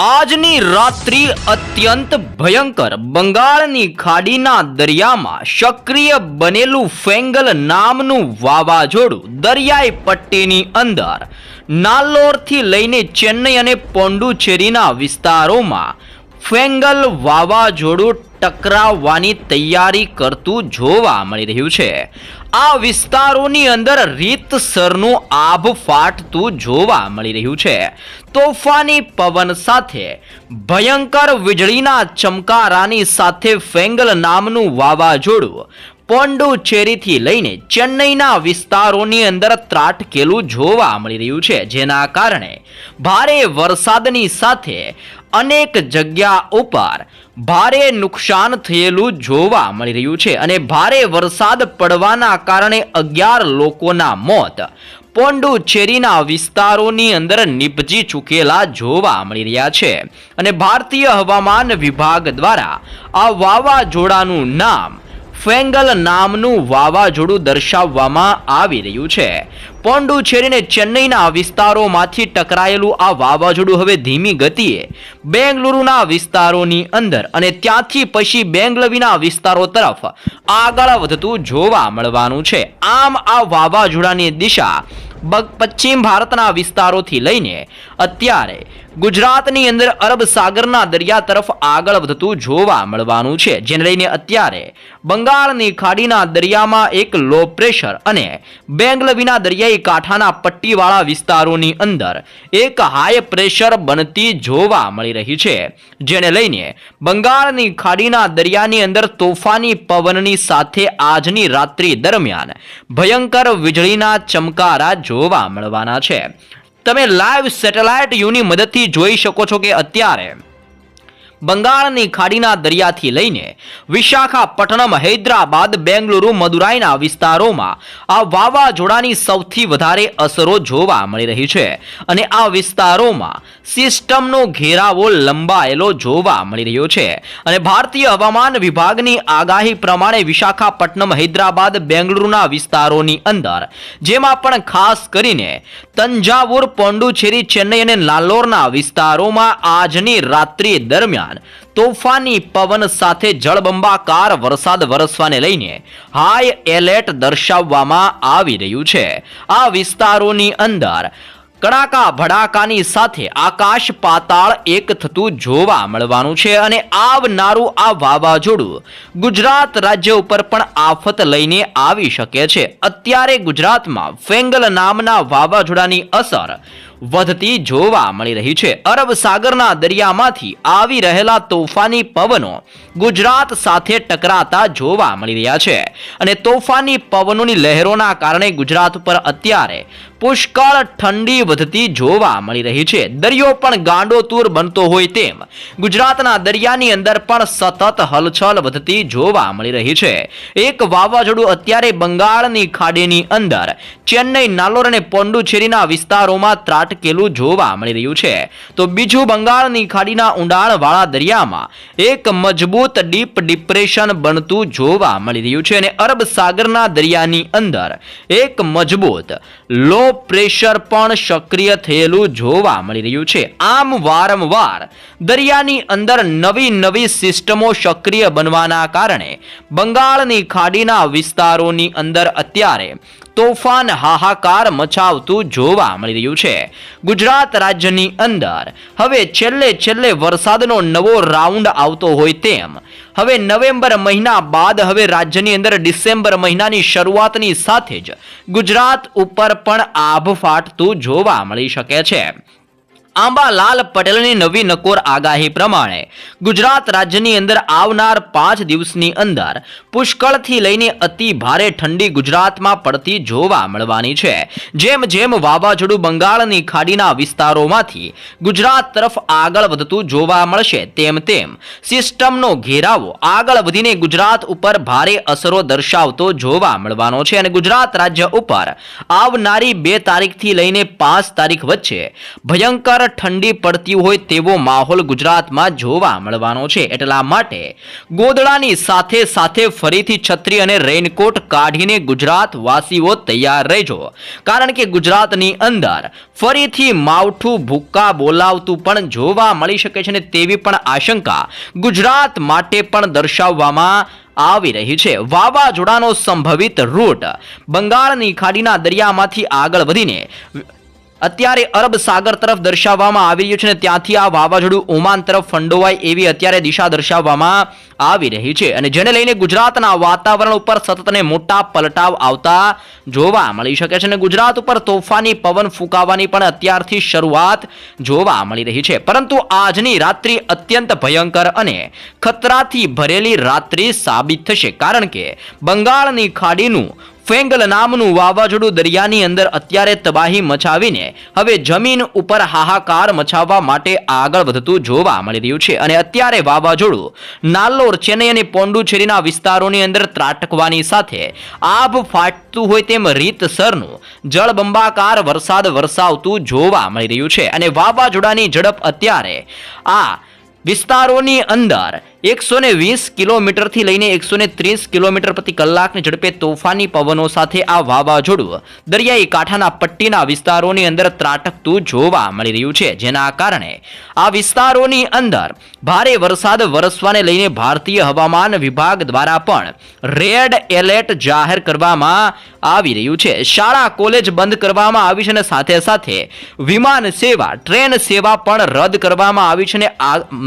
આજની રાત્રિ અત્યંત ભયંકર. બંગાળની ખાડીના દરિયામાં સક્રિય બનેલું ફેંગલ નામનું વાવાઝોડું દરિયાઈ પટ્ટીની અંદર. નાલ્લોરથી લઈને ચેન્નઈ અને પોંડુચેરીના વિસ્તારોમાં ફેંગલ વાવાઝોડું ટકરાવવાની તૈયારી કરતું જોવા મળી રહ્યું છે. આ વિસ્તારોની અંદર રીતસરનું આભ ફાટતું જોવા મળી રહ્યું છે. તોફાની પવન સાથે ભયંકર વીજળીના ચમકારાની સાથે ફેંગલ નામનું વાવાઝોડું પોંડુચેરીથી લઈને ચેન્નઈના વિસ્તારોની અંદર ત્રાટકેલું જોવા મળી રહ્યું છે. જેના કારણે ભારે વરસાદની સાથે અનેક જગ્યા ઉપર ભારે નુકસાન થયેલું જોવા મળી રહ્યું છે અને ભારે વરસાદ પડવાના કારણે અગિયાર લોકોના મોત. પોંડુચેરીના વિસ્તારોની અંદર નીપજી ચૂકેલા જોવા મળી રહ્યા છે અને ભારતીય હવામાન વિભાગ દ્વારા આ વાવાઝોડાનું નામ ફેંગલ નામનું વાવાઝોડું દર્શાવવામાં આવી રહ્યું છે. પોંડુચેરીને ચેન્નઈના વિસ્તારોમાંથી ટકરાયેલું આ વાવાઝોડું હવે ધીમી ગતિએ બેંગલુરુના વિસ્તારોની અંદર અને ત્યાંથી પછી બેંગલવીના વિસ્તારો તરફ આગળ વધતું જોવા મળવાનું છે. આમ આ વાવાઝોડાની દિશા પશ્ચિમ ભારતના વિસ્તારોથી લઈને અત્યારે ગુજરાતની અંદર અરબ સાગરના દરિયા તરફ આગળ વધતું જોવા મળવાનું છે. જેને લઈને અત્યારે બંગાળની ખાડીના દરિયામાં એક લો પ્રેશર અને બેંગલવીના દરિયાઈ કાંઠાના પટ્ટીવાળા વિસ્તારોની અંદર એક હાઈ પ્રેશર બનતી જોવા મળી રહી છે. જેને લઈને બંગાળની ખાડીના દરિયાની અંદર તોફાની પવનની સાથે આજની રાત્રિ દરમિયાન ભયંકર વીજળીના ચમકારા જોવા મળવાના છે. તમે લાઈવ સેટેલાઇટ યુની મદદથી જોઈ શકો છો કે અત્યારે બંગાળની ખાડીના દરિયાથી લઈને વિશાખાપટ્ટનમ, હૈદરાબાદ, બેંગલુરુ, મદુરાઈના વિસ્તારોમાં આ વાવાઝોડાની સૌથી વધારે અસરો જોવા મળી રહી છે અને આ વિસ્તારોમાં સિસ્ટમનો ઘેરાવો લંબાયેલો જોવા મળી રહ્યો છે. અને ભારતીય હવામાન વિભાગની આગાહી પ્રમાણે વિશાખાપટ્ટનમ, હૈદરાબાદ, બેંગલુરુના વિસ્તારોની અંદર, જેમાં પણ ખાસ કરીને તંજાવુર, પોંડુચેરી, ચેન્નઈ અને નાલ્લોરના વિસ્તારોમાં આજની રાત્રિ દરમિયાન તોફાની પવન સાથે જળબંબાકાર વરસાદ વરસવાને લઈને હાઈ એલર્ટ દર્શાવવામાં આવી રહ્યું છે. આ વિસ્તારોની અંદર કડાકા ભડાકાની સાથે આકાશ પાતાળ એક થતું જોવા મળવાનું છે અને આવનારું આ વાવાઝોડું ગુજરાત રાજ્ય ઉપર પણ આફત લઈને આવી શકે છે. અત્યારે ગુજરાતમાં ફેંગલ નામના વાવાઝોડાની અસર વધતી જોવા મળી રહી છે. અરબ સાગરના દરિયામાંથી આવી રહેલા તોફાની પવનો ગુજરાત સાથે ટકરાતા જોવા મળી રહ્યા છે. અને તોફાની પવનોની લહેરોના કારણે ગુજરાત પર અત્યારે પુષ્કળ ઠંડી વધતી જોવા મળી રહી છે. દરિયો પણ ગાંડોતૂર બનતો હોય તેમ ગુજરાતના દરિયાની અંદર પણ સતત હલચલ વધતી જોવા મળી રહી છે. એક વાવાઝોડું અત્યારે બંગાળની ખાડીની અંદર, ચેન્નઈ, નાલોર અને પોંડુચેરીના વિસ્તારોમાં ત્રાટકેલું જોવા મળી રહ્યું છે. તો બીજું બંગાળની ખાડીના ઊંડાણવાળા દરિયામાં એક મજબૂત ડીપ ડિપ્રેશન બનતું જોવા મળી રહ્યું છે અને અરબ સાગરના દરિયાની અંદર એક મજબૂત લો પ્રેશર પણ સક્રિય થયેલું જોવા મળી રહ્યું છે. આમ વારંવાર દરિયાની અંદર નવી નવી સિસ્ટમો સક્રિય બનવાના કારણે બંગાળની ખાડીના વિસ્તારોની અંદર અત્યારે તોફાન હાહાકાર મચાવતું જોવા મળી રહ્યું છે. ગુજરાત રાજ્યની અંદર. હવે છેલ્લે છેલ્લે વરસાદનો નવો રાઉન્ડ આવતો હોય તેમ. હવે નવેમ્બર મહિના બાદ હવે રાજ્યની અંદર ડિસેમ્બર મહિનાની શરૂઆતની સાથે જ ગુજરાત ઉપર પણ આભ ફાટતું જોવા મળી શકે છે. આંબાલાલ પટેલની નવી નકોર આગાહી પ્રમાણે ગુજરાત રાજ્યની અંદર આવનાર પાંચ દિવસની અંદર પુષ્કળથી લઈને અતિ ભારે ઠંડી ગુજરાતમાં પડતી જોવા મળવાની છે. જેમ જેમ વાવાઝોડું બંગાળની ખાડીના વિસ્તારોમાંથી ગુજરાત તરફ આગળ વધતું જોવા મળશે, તેમ તેમ સિસ્ટમનો ઘેરાવો આગળ વધીને ગુજરાત ઉપર ભારે અસરો દર્શાવતો જોવા મળવાનો છે અને ગુજરાત રાજ્ય ઉપર આવનારી બે તારીખથી લઈને પાંચ તારીખ વચ્ચે ભયંકર ઠંડી પડતી હોય તેવો માહોલ ગુજરાતમાં જોવા મળવાનો છે. એટલા માટે ગોદડાની સાથે સાથે ફરીથી છત્રી અને રેઇનકોટ કાઢીને ગુજરાત વાસીઓ તૈયાર રહેજો. કારણ કે ગુજરાતની અંદર ફરીથી માવઠું ભૂક્કા બોલાવતું પણ જોવા મળી શકે છે અને તેવી પણ આશંકા ગુજરાત માટે પણ દર્શાવવામાં આવી રહી છે. વાવાઝોડાનો સંભવિત રૂટ બંગાળની ખાડીના દરિયામાંથી આગળ વધીને અત્યારે અરબ સાગર તરફ દર્શાવવામાં આવી રહ્યું છે અને ત્યાંથી આ વાવાઝોડું ઓમાન તરફ ફંડોવાય એવી અત્યારે દિશા દર્શાવવામાં આવી રહી છે. અને જેને લઈને ગુજરાતના વાતાવરણ ઉપર સતતને મોટા પલટાવ આવતા જોવા મળી શકે છે અને ગુજરાત ઉપર તોફાની પવન ફૂંકાવાની પણ અત્યારથી શરૂઆત જોવા મળી રહી છે. પરંતુ આજની રાત્રિ અત્યંત ભયંકર અને ખતરાથી ભરેલી રાત્રિ સાબિત થશે. કારણ કે બંગાળની ખાડીનું ફેંગલ નામનું વાવાઝોડું દરિયાની અંદર અત્યારે તબાહી મચાવીને હવે જમીન ઉપર હાહાકાર મચાવવા માટે આગળ વધતું જોવા મળી રહ્યું છે. અને અત્યારે વાવાઝોડું નાલ્લોર ચેન્નઈ અને પોંડુચેરીના વિસ્તારોની અંદર ત્રાટકવાની સાથે આભ ફાટતું હોય તેમ રીતસરનું જળબંબાકાર વરસાદ વરસાવતું જોવા મળી રહ્યું છે. અને વાવાઝોડાની ઝડપ અત્યારે આ વિસ્તારોની અંદર એકસો ને વીસ કિલોમીટરથી લઈને એકસો ને ત્રીસ કિલોમીટર પ્રતિ કલાકની ઝડપે તોફાની પવનો સાથે આ વાવાઝોડું દરિયાઈ કાંઠાના પટ્ટીના વિસ્તારોની અંદર ત્રાટકતું જોવા મળી રહ્યું છે, જેના કારણે આ વિસ્તારોની અંદર ભારે વરસાદ વરસવાને લઈને ભારતીય હવામાન વિભાગ દ્વારા પણ રેડ એલર્ટ જાહેર કરવામાં આવી રહ્યું છે. શાળા, કોલેજ બંધ કરવામાં આવી છે અને સાથે સાથે વિમાન સેવા, ટ્રેન સેવા પણ રદ કરવામાં આવી છે અને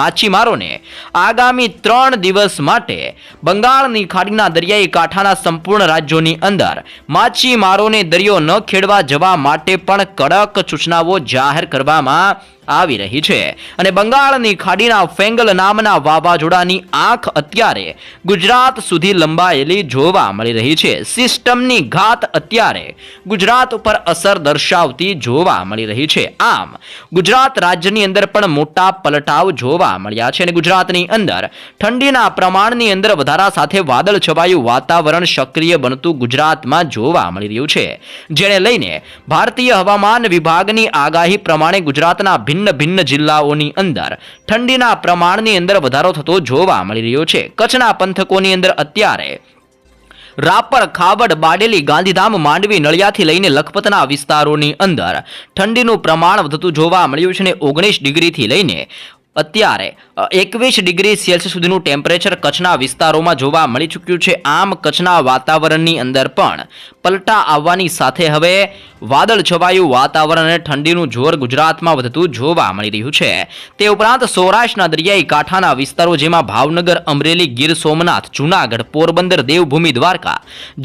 માછીમારોને આગામી ત્રણ દિવસ માટે બંગાળની ખાડીના દરિયાઈ કાંઠાના સંપૂર્ણ રાજ્યોની અંદર માછીમારોને દરિયો ન ખેડવા જવા માટે પણ કડક સૂચનાઓ જાહેર કરવામાં આવી રહી છે. અને બંગાળની ખાડીના ફેંગલ નામના વાવાઝોડાની આંખ અત્યારે ગુજરાત સુધી લંબાયેલી જોવા મળી રહી છે. સિસ્ટમની ઘાત અત્યારે ગુજરાત ઉપર અસર દર્શાવતી જોવા મળી રહી છે. આમ, ગુજરાત રાજ્યની અંદર પણ મોટા પલટાવ જોવા મળ્યા છે અને ગુજરાતની અંદર ઠંડીના પ્રમાણની અંદર વધારા સાથે વાદળ છવાયું વાતાવરણ સક્રિય બનતું ગુજરાતમાં જોવા મળી રહ્યું છે. જેને લઈને ભારતીય હવામાન વિભાગની આગાહી પ્રમાણે ગુજરાતના ભિન્ન ભિન્ન જિલ્લાઓની અંદર ઠંડીના પ્રમાણની અંદર વધારો થતો જોવા મળી રહ્યો છે. કચ્છના પંથકોની અંદર અત્યારે રાપર, ખાવડ, બાડેલી, ગાંધીધામ, માંડવી, નળિયાથી લઈને લખપતના વિસ્તારોની અંદર ઠંડીનું પ્રમાણ વધતું જોવા મળ્યું છે અને ઓગણીસ ડિગ્રીથી લઈને અત્યારે એકવીસ ડિગ્રી સેલ્સિયસ સુધીનું ટેમ્પરેચર કચ્છના વિસ્તારોમાં જોવા મળી ચૂક્યું છે. આમ કચ્છના વાતાવરણની અંદર પણ પલટા આવવાની સાથે હવે વાદળ છવાયું, વાતાવરણ અને ઠંડીનું જોર ગુજરાતમાં વધતું જોવા મળી રહ્યું છે. તે ઉપરાંત સૌરાષ્ટ્રના દરિયાઈ કાંઠાના વિસ્તારો જેમાં ભાવનગર, અમરેલી, ગીર સોમનાથ, જૂનાગઢ, પોરબંદર, દેવભૂમિ, દ્વારકા,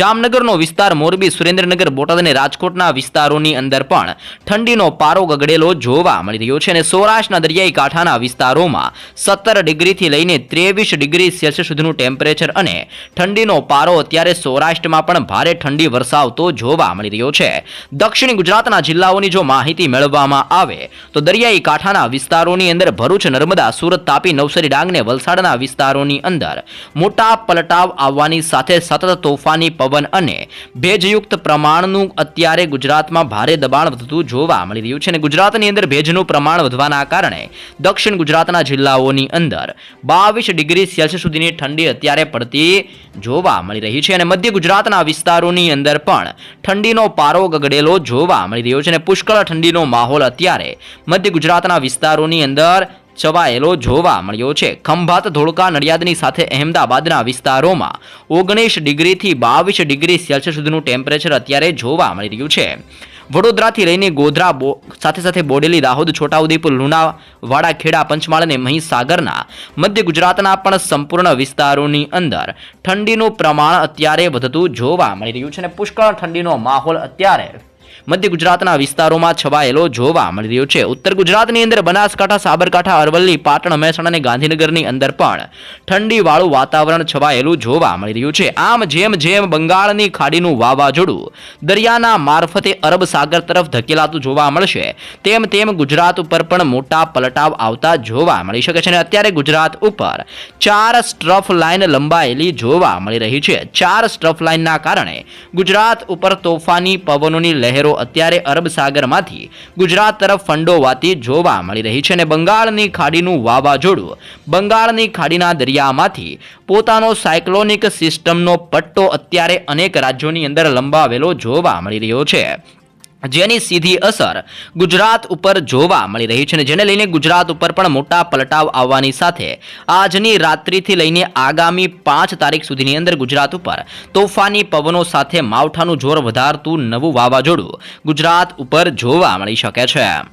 જામનગરનો વિસ્તાર મોરબી, સુરેન્દ્રનગર, બોટાદ અને રાજકોટના વિસ્તારોની અંદર પણ ઠંડીનો પારો ગગડેલો જોવા મળી રહ્યો છે. અને સૌરાષ્ટ્રના દરિયાઈ કાંઠાના વિસ્તારોમાં સત્તર ડિગ્રીથી લઈને ત્રેવીસ ડિગ્રી સેલ્સિયસ સુધીનું ટેમ્પરેચર અને ઠંડીનો પારો અત્યારે સૌરાષ્ટ્રમાં પણ ભારે ઠંડી વરસાવતો જોવા મળી રહ્યો છે. દક્ષિણ ગુજરાતના જિલ્લાઓની જો માહિતી મેળવવામાં આવે, તો દરિયાઈ કાંઠાના વિસ્તારોની અંદર ભરૂચ, નર્મદા, સુરત, તાપી, નવસારી ડાંગ વલસાડના વિસ્તારોની અંદર મોટા પલટાવ આવવાની સાથે સતત તોફાની પવન અને ભેજયુક્ત પ્રમાણનું અત્યારે ગુજરાતમાં ભારે દબાણ વધતું જોવા મળી રહ્યું છે અને ગુજરાતની અંદર ભેજનું પ્રમાણ વધવાના કારણે દક્ષિણ ગુજરાતના જિલ્લાઓની અંદર બાવીસ ડિગ્રી સેલ્સિયસ સુધીની ઠંડી અત્યારે પડતી જોવા મળી રહી છે અને મધ્ય ગુજરાતના વિસ્તારોની અંદર પણ ઠંડીનો પારો ગગડેલો જોવા મળી રહ્યો છે અને પુષ્કળ ઠંડીનો માહોલ અત્યારે મધ્ય ગુજરાતના વિસ્તારોની અંદર છવાયેલો જોવા મળ્યો છે. ખંભાત, ધોળકા, નડિયાદની સાથે અહેમદાબાદના વિસ્તારોમાં ઓગણીસ ડિગ્રીથી બાવીસ ડિગ્રી સેલ્સિયસ સુધીનું ટેમ્પરેચર અત્યારે જોવા મળી રહ્યું છે. વડોદરાથી લઈને ગોધરા સાથે સાથે બોડેલી, દાહોદ, છોટાઉદેપુર, લુણાવાડા, ખેડા, પંચમહાલ અને મહીસાગરના મધ્ય ગુજરાતના પણ સંપૂર્ણ વિસ્તારોની અંદર ઠંડીનું પ્રમાણ અત્યારે વધતું જોવા મળી રહ્યું છે અને પુષ્કળ ઠંડીનો માહોલ અત્યારે મધ્ય ગુજરાતના વિસ્તારોમાં છવાયેલો જોવા મળી રહ્યો છે. ઉત્તર ગુજરાતની અંદર બનાસકાંઠા, સાબરકાંઠા, અરવલ્લી, પાટણ, મહેસાણા અને ગાંધીનગરની અંદર પણ ઠંડીવાળું વાતાવરણ છવાયેલું જોવા મળી રહ્યું છે. આમ જેમ જેમ બંગાળની ખાડીનું વાવાઝોડું દરિયાના મારફતે અરબ સાગર તરફ ધકેલાતું જોવા મળશે, તેમ તેમ ગુજરાત ઉપર પણ મોટા પલટાવ આવતા જોવા મળી શકે છે. અને અત્યારે ગુજરાત ઉપર ચાર સ્ટ્રફ લાઇન લંબાયેલી જોવા મળી રહી છે. ચાર સ્ટ્રફ લાઇનના કારણે ગુજરાત ઉપર તોફાની પવનોની લહેરો પટ્ટો અત્યારે અરબ સાગરમાંથી ગુજરાત તરફ ફંડોવાતી જોવા મળી રહી છે અને બંગાળની ખાડીનું વાવાઝોડું બંગાળની ખાડીના દરિયામાંથી પોતાનો સાયક્લોનિક સિસ્ટમનો પટ્ટો અત્યારે અનેક રાજ્યોની અંદર લંબાવેલો જોવા મળી રહ્યો છે. જેની સીધી અસર ગુજરાત ઉપર જોવા મળી રહી છે અને જેને લઈને ગુજરાત ઉપર પણ મોટા પલટાવ આવવાની સાથે આજની રાત્રિથી લઈને આગામી પાંચ તારીખ સુધીની અંદર ગુજરાત ઉપર તોફાની પવનો સાથે માવઠાનું જોર વધારતું નવું વાવાઝોડું ગુજરાત ઉપર જોવા મળી શકે છે.